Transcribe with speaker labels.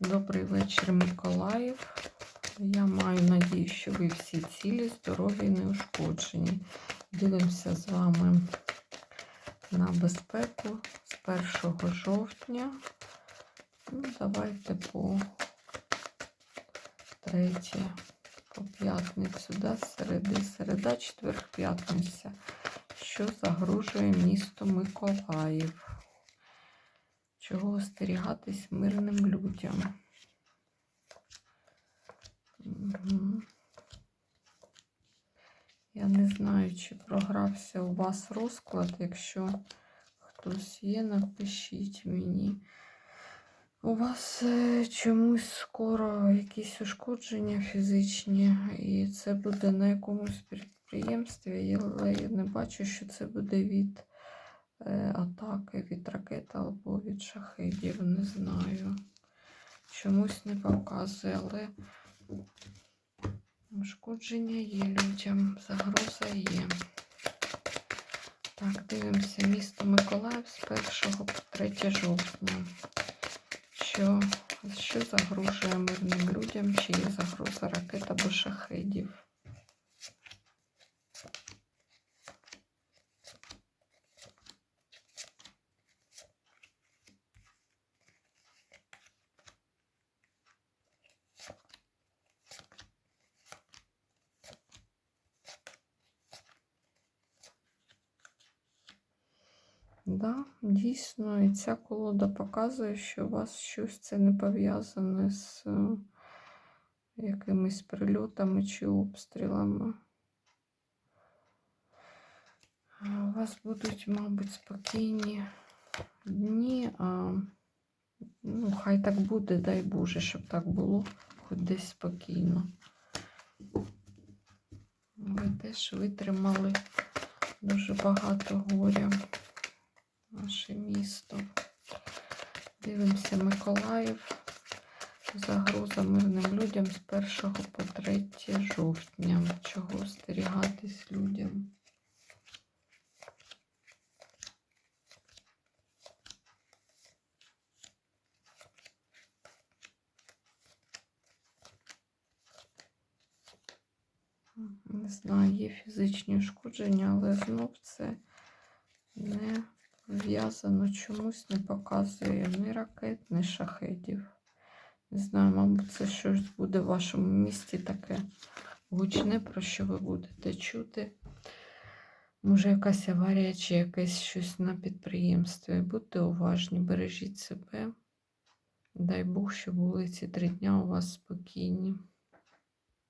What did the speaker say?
Speaker 1: Добрий вечір, Миколаїв. Я маю надію, що ви всі цілі, здорові і неушкоджені. Дивимося з вами на безпеку з 1 жовтня. Ну, давайте по 3, по п'ятницю, да, середи, середа, четвер, п'ятниця. Що загрожує місто Миколаїв? Чого остерігатись мирним людям? Я не знаю, чи програвся у вас розклад. Якщо хтось є, напишіть мені. У вас е, чомусь скоро якісь ушкодження фізичні, і це буде на якомусь підприємстві, але я не бачу, що це буде від атаки, від ракет або від шахедів. Не знаю. Чомусь не показує, але ушкодження є людям, загроза є. Так, дивимося місто Миколаїв з 1 по 3 жовтня. Що, що загрожує мирним людям, чи є загроза ракет або шахедів? Да, дійсно, і ця колода показує, що у вас щось це не пов'язане з е, якимись прильотами чи обстрілами. У вас будуть, мабуть, спокійні дні, а ну, хай так буде, дай Боже, щоб так було, хоч десь спокійно. Ви теж витримали дуже багато горя наше місто. Дивимося Миколаїв. Загроза мирним людям з 1 по 3 жовтня. Чого остерігатись людям? Не знаю, є фізичні ушкодження, але знов це не В'язано чомусь не показує ні ракет, ні шахедів. Не знаю, мабуть, це щось буде в вашому місті таке гучне, про що ви будете чути. Може, якась аварія чи якесь щось на підприємстві. Будьте уважні, бережіть себе. Дай Бог, щоб були ці три дня у вас спокійні.